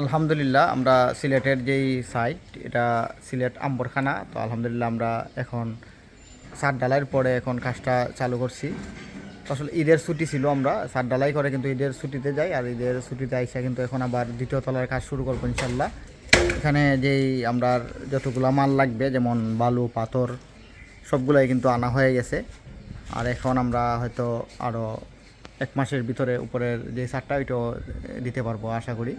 আলহামদুলিল্লাহ, আমরা সিলেটের যেই সাইট এটা সিলেট আম্বরখানা। তো আলহামদুলিল্লাহ আমরা এখন সাত ডালাইয়ের পরে এখন কাজটা চালু করছি। আসলে ঈদের ছুটি ছিল আমরা সাত ডালাই করে কিন্তু ঈদের ছুটিতে যাই, আর ঈদের ছুটিতে আইসা কিন্তু এখন আবার দ্বিতীয় তলার কাজ শুরু করব ইনশাল্লাহ। এখানে যেই আমরা যতগুলো মাল লাগবে, যেমন বালু, পাথর, সবগুলাই কিন্তু আনা হয়ে গেছে। আর এখন আমরা হয়তো আরও এক মাসের ভিতরে উপরের যে সারটা, ওইটাও দিতে পারব আশা করি।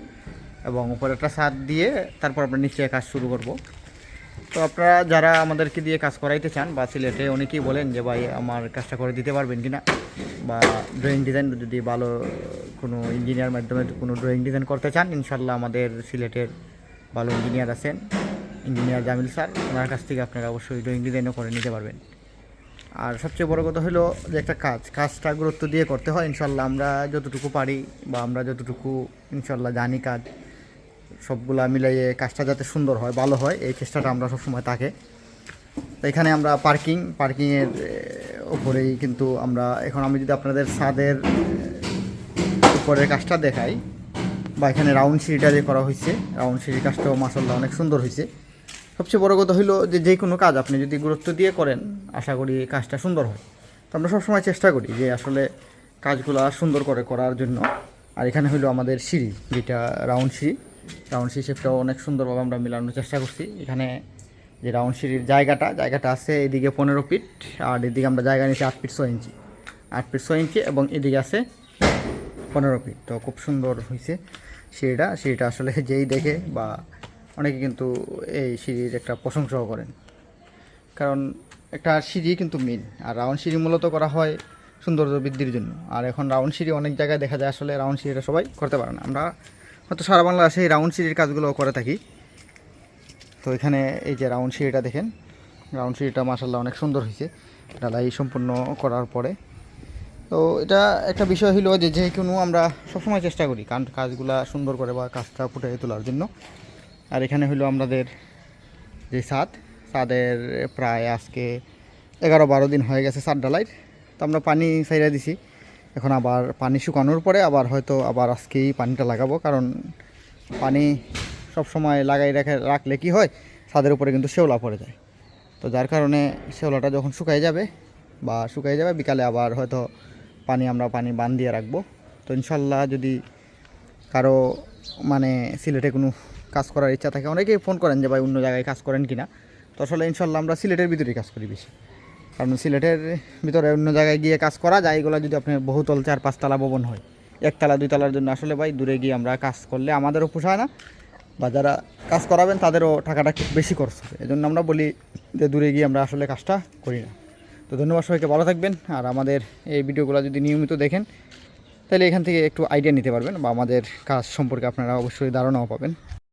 এবং উপরে একটা সার দিয়ে তারপর আমরা নিচে কাজ শুরু করব। তো আপনারা যারা আমাদেরকে দিয়ে কাজ করাইতে চান বা সিলেটে অনেকেই বলেন যে, ভাই, আমার কাজটা করে দিতে পারবেন কি না বা ড্রয়িং ডিজাইন যদি ভালো কোনো ইঞ্জিনিয়ার মাধ্যমে কোনো ড্রয়িং ডিজাইন করতে চান, ইনশাল্লাহ আমাদের সিলেটের ভালো ইঞ্জিনিয়ার আছেন ইঞ্জিনিয়ার জামিল স্যার। ওনার কাছ থেকে আপনারা অবশ্যই ড্রয়িং ডিজাইনও করে নিতে পারবেন। আর সবচেয়ে বড় কথা হলো যে, একটা কাজ, কাজটা গুরুত্ব দিয়ে করতে হয়। ইনশাল্লাহ আমরা যতটুকু পারি বা আমরা যতটুকু ইনশাল্লাহ জানি কাজ সবগুলা মিলাইয়ে কাজটা যাতে সুন্দর হয়, ভালো হয়, এই চেষ্টাটা আমরা সবসময় থাকে। তো এখানে আমরা পার্কিং পার্কিংয়ের উপরেই কিন্তু আমরা, এখন আমি যদি আপনাদের ছাদের উপরের কাজটা দেখাই, বা এখানে রাউন্ড সিঁড়িটা যে করা হয়েছে রাউন্ড সিঁড়ির কাজটাও মাসাল্লাহ অনেক সুন্দর হয়েছে সবচেয়ে বড় কথা হলো যে যে কোনো কাজ আপনি যদি গুরুত্ব দিয়ে করেন, আশা করি কাজটা সুন্দর হয়। তো আমরা সবসময় চেষ্টা করি যে আসলে কাজগুলো সুন্দর করে করার জন্য। আর এখানে হলো আমাদের সিঁড়ি, যেটা রাউন্ড সিঁড়ি। রাউন্ড সিঁড়ি শেপটাও অনেক সুন্দরভাবে আমরা মেলানোর চেষ্টা করছি। এখানে যে রাউন্ড সিঁড়ির জায়গাটা জায়গাটা আছে এদিকে পনেরো ফিট আর এদিকে আমরা জায়গা নিচ্ছি আট ফিট ছয় ইঞ্চি। আট ফিট ছয় ইঞ্চি এবং এদিকে আছে পনেরো ফিট। তো খুব সুন্দর হয়েছে সিঁড়িটা। সিঁড়িটা আসলে যেই দেখে বা অনেকে কিন্তু এই সিঁড়ির একটা প্রশংসাও করেন। কারণ একটা সিঁড়ি কিন্তু মেন আর রাউন্ড সিঁড়ি মূলত করা হয় সৌন্দর্য বৃদ্ধির জন্য। আর এখন রাউন্ড সিঁড়ি অনেক জায়গায় দেখা যায় আসলে রাউন্ড সিঁড়িটা সবাই করতে পারে না। আমরা হয়তো সারা বাংলাদেশে এই রাউন্ড সিঁড়ির কাজগুলো করে থাকি। তো এখানে এই যে রাউন্ড সিঁড়িটা দেখেন রাউন্ড সিঁড়িটা মাসাল্লাহ অনেক সুন্দর হয়েছে। ঢালাই সম্পূর্ণ করার পরে। তো এটা একটা বিষয় হলো যে যে কোনো আমরা সবসময় চেষ্টা করি কারণ কাজগুলা সুন্দর করে বা কাজটা ফুটিয়ে তোলার জন্য। আর এখানে হলো আমাদের যে ছাদ ছাদের প্রায় আজকে এগারো বারো দিন হয়ে গেছে ছাদ ডালাইয়ের তো আমরা পানি ছাইরা দিছি। এখন আবার পানি শুকানোর পরে আবার হয়তো আবার আজকেই পানিটা লাগাবো, কারণ পানি সব সময় লাগাই রেখে রাখলে কি হয়, ছাদের উপরে কিন্তু শেওলা পড়ে যায়। তো যার কারণে শেওলাটা যখন শুকাই যাবে বা শুকাই যাবে, বিকালে আবার হয়তো পানি আমরা পানি বান দিয়ে রাখব। তো ইনশাল্লাহ যদি কারও মানে সিলেটে কোনো কাজ করার ইচ্ছা থাকে, অনেকেই ফোন করেন যে, ভাই, অন্য জায়গায় কাজ করেন কিনা? তো আসলে ইনশাল্লাহ আমরা সিলেটের ভিতরেই কাজ করি বেশি। কারণ সিলেটের ভিতরে অন্য জায়গায় গিয়ে কাজ করা যায়, এগুলো যদি আপনার বহুতল চার পাঁচতলা ভবন হয়, একতলা, দুইতলার জন্য। আসলে ভাই, দূরে গিয়ে আমরা কাজ করলে আমাদেরও পোষায় না। বা যারা কাজ করাবেন, তাদেরও টাকাটা বেশি খরচ হবে। এই জন্য আমরা বলি যে দূরে গিয়ে আমরা আসলে কাজটা করি না। তো ধন্যবাদ সবাইকে, ভালো থাকবেন। আর আমাদের এই ভিডিওগুলো যদি নিয়মিত দেখেন, তাহলে এখান থেকে একটু আইডিয়া নিতে পারবেন বা আমাদের কাজ সম্পর্কে আপনারা অবশ্যই ধারণাও পাবেন।